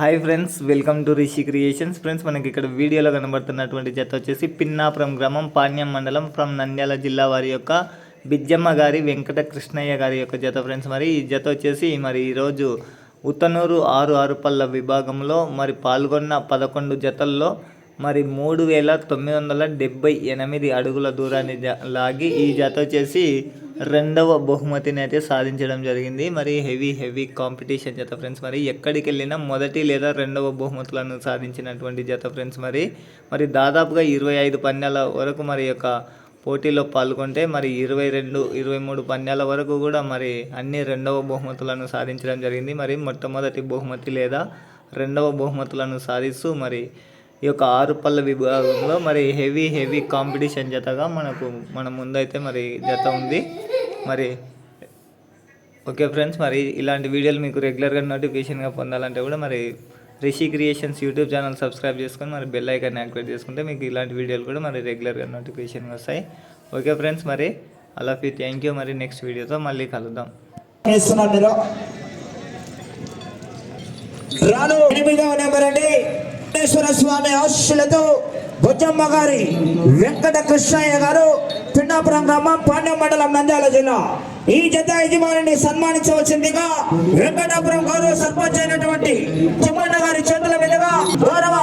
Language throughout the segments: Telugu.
Hi friends welcome to Rishi creations. Friends మనకి ఇక్కడ వీడియోలో కనబడుతున్నటువంటి జత వచ్చేసి పిన్నాపురం గ్రామం పాణ్యం మండలం ఫ్రమ్ నంద్యాల జిల్లా వారి యొక్క బిజ్జమ్మ గారి వెంకట కృష్ణయ్య గారి యొక్క జత ఫ్రెండ్స్. మరి ఈ జత వచ్చేసి మరి ఈరోజు ఉత్తనూరు ఆరు ఆరుపల్ల విభాగంలో మరి పాల్గొన్న పదకొండు జతల్లో మరి మూడు వేల తొమ్మిది వందల డెబ్బై ఎనిమిది అడుగుల దూరాన్ని జ- లాగి ఈ జత వచ్చేసి రెండవ బహుమతిని అయితే సాధించడం జరిగింది. మరి హెవీ హెవీ కాంపిటీషన్ జత ఫ్రెండ్స్ మరి ఎక్కడికి వెళ్ళినా మొదటి లేదా రెండవ బహుమతులను సాధించినటువంటి జత ఫ్రెండ్స్ మరి. మరి దాదాపుగా ఇరవై ఐదు పందాల వరకు మరి యొక్క పోటీలో పాల్గొంటే మరి ఇరవై రెండు ఇరవై మూడు పందాల వరకు కూడా మరి అన్ని రెండవ బహుమతులను సాధించడం జరిగింది. మరి మొట్టమొదటి బహుమతి లేదా రెండవ బహుమతులను సాధిస్తూ మరి ఈ యొక్క ఆరు పళ్ళ విభాగంలో మరి హెవీ హెవీ కాంపిటీషన్ జతగా మనకు మన ముందైతే మరి జత ఉంది. మరి ఓకే ఫ్రెండ్స్ మరి ఇలాంటి వీడియోలు మీకు రెగ్యులర్గా నోటిఫికేషన్గా పొందాలంటే కూడా మరి Rishi creations YouTube channel subscribe చేసుకొని మరి బెల్ ఐకాన్ యాక్టివేట్ చేసుకుంటే మీకు ఇలాంటి వీడియోలు కూడా మరి రెగ్యులర్గా నోటిఫికేషన్గా వస్తాయి. ఓకే ఫ్రెండ్స్ మరి అలా ఫీ థ్యాంక్ యూ. మరి నెక్స్ట్ వీడియోతో మళ్ళీ కలుద్దాం. రాను ఎనిమిదవ నెంబర్ అండి. వెంకటేశ్వర స్వామి ఆశీస్సులతో బుజ్జమ్మ గారి వెంకట కృష్ణయ్య గారు పిన్నాపురం గ్రామం పాండ్యం మండలం నంద్యాల జిల్లా. ఈ జత యజమానిని సన్మానించవచ్చిందిగా వెంకటాపురం గౌరవ సర్పంచ్ అయినటువంటి చిమ్మన్న గారి చేతుల మీదుగా గౌరవ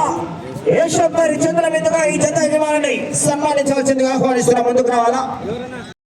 యేషప్ గారి చేతుల మీదుగా ఈ జత యజమానిని సన్మానించవచ్చిందిగా ఆహ్వానిస్తున్న. ముందుకు రావాలా?